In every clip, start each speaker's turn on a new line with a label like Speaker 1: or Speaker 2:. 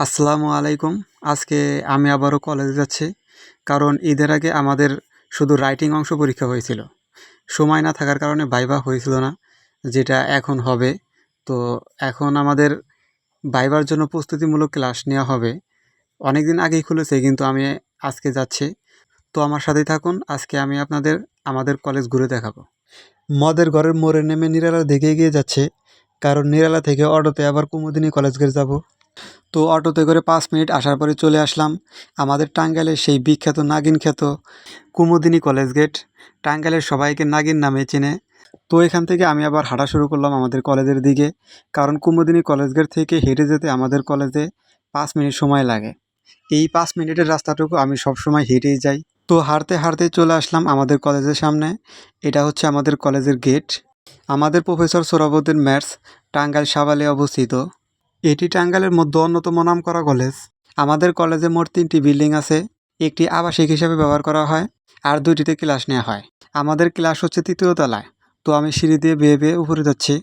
Speaker 1: আসসালামু আলাইকুম। আজকে আমি আবারও কলেজে যাচ্ছি, কারণ ঈদের আগে আমাদের শুধু রাইটিং অংশ পরীক্ষা হয়েছিল। সময় না থাকার কারণে ভাইবা হয়েছিল না, যেটা এখন হবে। তো এখন আমাদের ভাইবার জন্য প্রস্তুতিমূলক ক্লাস নেওয়া হবে। অনেক দিন আগেই খুলেছে, কিন্তু আমি আজকে যাচ্ছি। তো আমার সাথেই থাকুন, আজকে আমি আপনাদের, আমাদের কলেজ ঘুরে দেখাবো। মদের ঘরের মোড়ে নেমে নিরালা দেখে এগিয়ে যাচ্ছে, কারণ নিরালা থেকে অটোতে আবার কুমুদিনী কলেজ গেট যাব। তো অটোতে করে পাঁচ মিনিট আসার পরে চলে আসলাম। আমাদের টাঙ্গাইলের সেই বিখ্যাত নাগিন খ্যাত কুমুদিনী কলেজ গেট। টাঙ্গাইলের সবাইকে নাগিন নামে চেনে। তো এখান থেকে আমি আবার হাঁটা শুরু করলাম আমাদের কলেজের দিকে। কারণ কুমুদিনী কলেজ গেট থেকে হেঁটে যেতে আমাদের কলেজে পাঁচ মিনিট সময় লাগে। এই পাঁচ মিনিটের রাস্তাটুকু আমি সবসময় হেঁটেই যাই। তো হাঁটতে হাঁটতে চলে আসলাম আমাদের কলেজের সামনে। এটা হচ্ছে আমাদের কলেজের গেট। আমাদের প্রফেসর সোরাবুদ্দিন ম্যাথস টাঙ্গাইল সাবালে অবস্থিত। এটি টাঙ্গাইলের মধ্যে অন্যতম নাম করা কলেজ। আমাদের কলেজে মোট তিনটি বিল্ডিং আছে, একটি আবাসিক হিসাবে ব্যবহার করা হয় আর দুইটিতে ক্লাস নেওয়া হয়। আমাদের ক্লাস হচ্ছে তৃতীয় তলায়, তো আমি সিঁড়ি দিয়ে বেয়ে বেয়ে উপরে যাচ্ছি।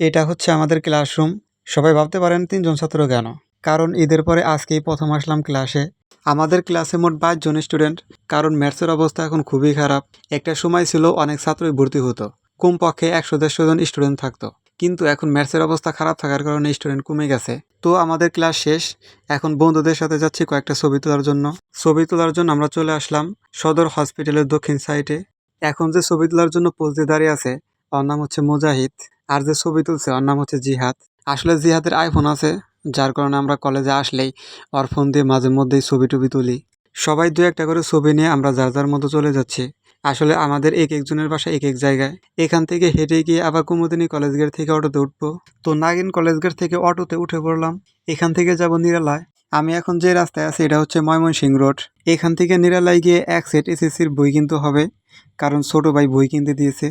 Speaker 1: এটা হচ্ছে আমাদের ক্লাসরুম। সবাই ভাবতে পারেন তিনজন ছাত্র কেন? কারণ ঈদের পরে আজকেই প্রথম আসলাম ক্লাসে। আমাদের ক্লাসে মোট বাইশ জন স্টুডেন্ট, কারণ ম্যাথসের অবস্থা এখন খুবই খারাপ। একটা সময় ছিল অনেক ছাত্রই ভর্তি হতো, কমপক্ষে একশো দেড়শো জন স্টুডেন্ট থাকতো। কিন্তু এখন ম্যাথসের অবস্থা খারাপ থাকার কারণে স্টুডেন্ট কমে গেছে। তো আমাদের ক্লাস শেষ। এখন বন্ধুদের সাথে যাচ্ছি কয়েকটা ছবি তোলার জন্য। ছবি তোলার জন্য আমরা চলে আসলাম সদর হসপিটালের দক্ষিণ সাইডে এখন যে ছবি তোলার জন্য পোজ দিয়ে দাঁড়িয়ে আছে, ওর নাম হচ্ছে মুজাহিদ। আর যে ছবি তুলছে, ওর নাম হচ্ছে জিহাদ। আসলে জিহাদের আইফোন আছে, যার কারণে আমরা কলেজে আসলেই ওর ফোন দিয়ে মাঝে মধ্যেই ছবি টবি তুলি। সবাই দু একটা করে ছবি নিয়ে আমরা যার যার মতো চলে যাচ্ছি। আসলে আমাদের এক একজনের বাসা এক এক জায়গায়। এখান থেকে হেঁটে গিয়ে আবার কুমুদিনী কলেজ গেট থেকে অটোতে উঠবো। তো নাগিন কলেজ গেট থেকে অটোতে উঠে পড়লাম। এখান থেকে যাব নিরালায়। আমি এখন যে রাস্তায় আছি এটা হচ্ছে ময়মনসিং রোড। এখান থেকে নিরালায় গিয়ে এক সেট এসএসসির বই কিনতে হবে। কারণ ছোট ভাই বই কিনতে দিয়েছে।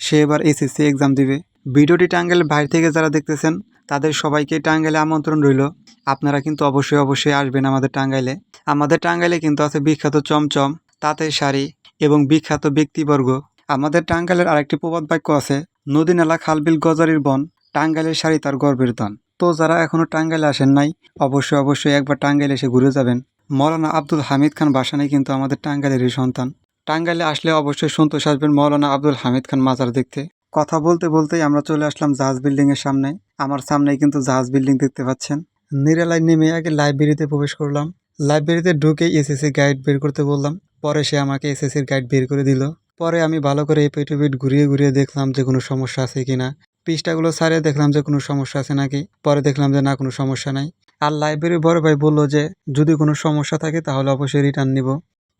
Speaker 1: সে এবার এসএসসি এক্সাম দিবে। ভিডিওটি টাঙ্গাইলের বাইরে থেকে যারা দেখতেছেন, তাদের সবাইকে টাঙ্গাইলে আমন্ত্রণ রইল। আপনারা কিন্তু অবশ্যই অবশ্যই আসবেন আমাদের টাঙ্গাইলে। আমাদের টাঙ্গাইলে কিন্তু আছে বিখ্যাত চমচম, তাঁতের শাড়ি এবং বিখ্যাত ব্যক্তিবর্গ। আমাদের টাঙ্গাইলের আরেকটি প্রবাদ বাক্য আছে, নদী নালা খালবিল গজারির বন, টাঙ্গাইলের শাড়ি তার গর্বের ধন তো যারা এখনও টাঙ্গাইলে আসেন নাই, অবশ্যই অবশ্যই একবার টাঙ্গাইলে এসে ঘুরে যাবেন। মৌলানা আব্দুল হামিদ খান বাসানি কিন্তু আমাদের টাঙ্গাইলেরই সন্তান। টাঙ্গাইলে আসলে অবশ্যই সন্তোষ আসবেন মৌলানা আব্দুল হামিদ খান মাজার দেখতে। কথা বলতে বলতেই আমরা চলে আসলাম জাহাজ বিল্ডিং এর সামনে। আমার সামনেই কিন্তু জাহাজ বিল্ডিং দেখতে পাচ্ছেন। নিরালায় নেমে আগে লাইব্রেরিতে প্রবেশ করলাম। লাইব্রেরিতে ঢুকে এসএসসি গাইড বের করতে বললাম। পরে সে আমাকে এসএসসির গাইড বের করে দিল। পরে আমি ভালো করে এপিট ওপিট ঘুরিয়ে ঘুরিয়ে দেখলাম যে কোনো সমস্যা আছে কি না পৃষ্ঠাগুলো সারিয়ে দেখলাম যে কোনো সমস্যা আছে নাকি? পরে দেখলাম যে না, কোনো সমস্যা নাই। আর লাইব্রেরি বড় ভাই বলল যে, যদি কোনো সমস্যা থাকে তাহলে অবশ্যই রিটার্ন নিব।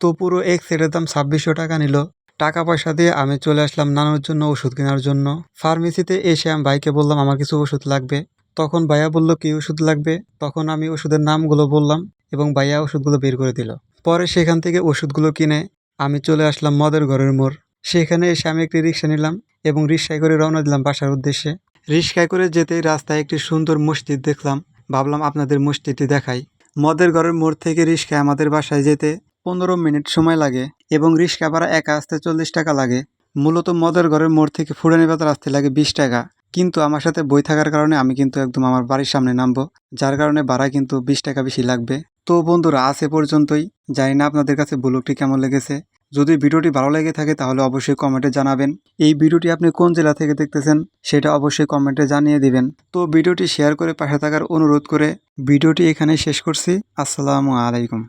Speaker 1: তো পুরো এক সেটের দাম ছাব্বিশশো টাকা নিল। টাকা পয়সা দিয়ে আমি চলে আসলাম নানোর জন্য ওষুধ কেনার জন্য। ফার্মেসিতে এসে আমি ভাইকে বললাম, আমার কিছু ওষুধ লাগবে। তখন ভাইয়া বলল, কি ওষুধ লাগবে? তখন আমি ওষুধের নামগুলো বললাম। এবং ভাইয়া ওষুধগুলো বের করে দিল। পরে সেখান থেকে ওষুধগুলো কিনে আমি চলে আসলাম মদের ঘরের মোড়। সেখানে এসে আমি একটি রিক্সা নিলাম এবং রিক্সায় করে রওনা দিলাম বাসার উদ্দেশ্যে। রিক্সায় করে যেতেই রাস্তায় একটি সুন্দর মসজিদ দেখলাম। ভাবলাম আপনাদের মসজিদটি দেখাই। মদের ঘরের মোড় থেকে রিক্সায় আমাদের বাসায় যেতে পনেরো মিনিট সময় লাগে এবং রিক্সা ভাড়া একা আসতে চল্লিশ টাকা লাগে। মূলত মদের ঘরের মোড় থেকে ফুরানি বাজার আসতে লাগে বিশ টাকা। কিন্তু আমার সাথে বই থাকার কারণে আমি কিন্তু একদম আমার বাড়ির সামনে নামবো। যার কারণে ভাড়া কিন্তু বিশ টাকা বেশি লাগবে। তো বন্ধুরা, আজ এ পর্যন্তই। জানি না আপনাদের কাছে ব্লগটি কেমন লেগেছে। যদি ভিডিওটি ভালো লেগে থাকে, তাহলে অবশ্যই কমেন্টে জানাবেন। এই ভিডিওটি আপনি কোন জেলা থেকে দেখতেছেন, সেটা অবশ্যই কমেন্টে জানিয়ে দিবেন। তো ভিডিওটি শেয়ার করে পাশে থাকার অনুরোধ করে ভিডিওটি এখানে শেষ করছি। আসসালামু আলাইকুম।